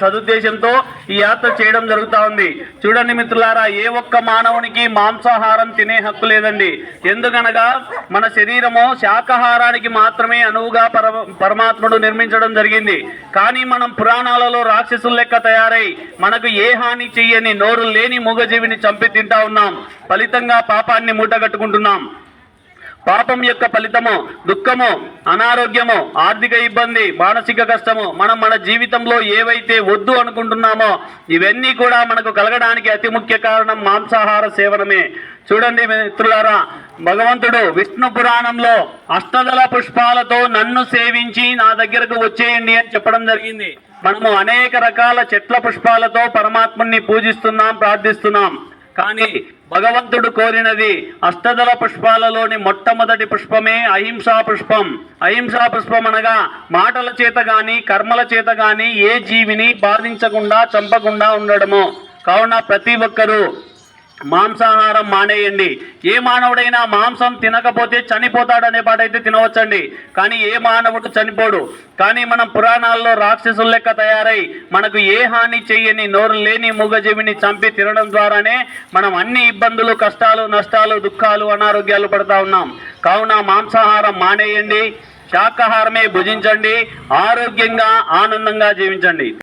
సదుద్దేశంతో ఈ యాత్ర చేయడం జరుగుతా ఉంది. చూడండి మిత్రులారా ఏ ఒక్క మానవునికి మాంసాహారం తినే హక్కు లేదండి. ఎందుకనగా మన శరీరము శాకాహారానికి మాత్రమే అనువుగా పర పరమాత్ముడు నిర్మించడం జరిగింది. కానీ మనం పురాణాలలో రాక్షసుల లెక్క తయారై మనకు ఏ హాని చెయ్యని నోరు లేని మూగజీవిని చంపి తింటా ఉన్నాం. ఫలితంగా పాపాన్ని మూటగట్టుకుంటున్నాం. పాపం యొక్క ఫలితము దుఃఖము అనారోగ్యము ఆర్థిక ఇబ్బంది మానసిక కష్టము మనం మన జీవితంలో ఏవైతే వద్దు అనుకుంటున్నామో ఇవన్నీ కూడా మనకు కలగడానికి అతి ముఖ్య కారణం మాంసాహార సేవనమే. చూడండి మిత్రులారా భగవంతుడు విష్ణు పురాణంలో అష్టదళ పుష్పాలతో నన్ను సేవించి నా దగ్గరకు వచ్చేయండి అని చెప్పడం జరిగింది. మనము అనేక రకాల చెట్ల పుష్పాలతో పరమాత్మని పూజిస్తున్నాం ప్రార్థిస్తున్నాం. కానీ భగవంతుడు కోరినది అష్టదళ పుష్పాలలోని మొట్టమొదటి పుష్పమే అహింసా పుష్పం. అహింసా పుష్పం అనగా మాటల చేత గాని కర్మల చేత గాని ఏ జీవిని బాధించకుండా చంపకుండా ఉండడము. కావున ప్రతి ఒక్కరూ మాంసాహారం మానేయండి. ఏ మానవుడైనా మాంసం తినకపోతే చనిపోతాడనే పాట అయితే తినవచ్చండి. కానీ ఏ మానవుడు చనిపోడు. కానీ మనం పురాణాల్లో రాక్షసుల లెక్క తయారై మనకు ఏ హాని చేయని నోరు లేని మూగజీవిని చంపి తినడం ద్వారానే మనం అన్ని ఇబ్బందులు కష్టాలు నష్టాలు దుఃఖాలు అనారోగ్యాలు పడతా ఉన్నాం. కావున మాంసాహారం మానేయండి. శాకాహారమే భుజించండి. ఆరోగ్యంగా ఆనందంగా జీవించండి.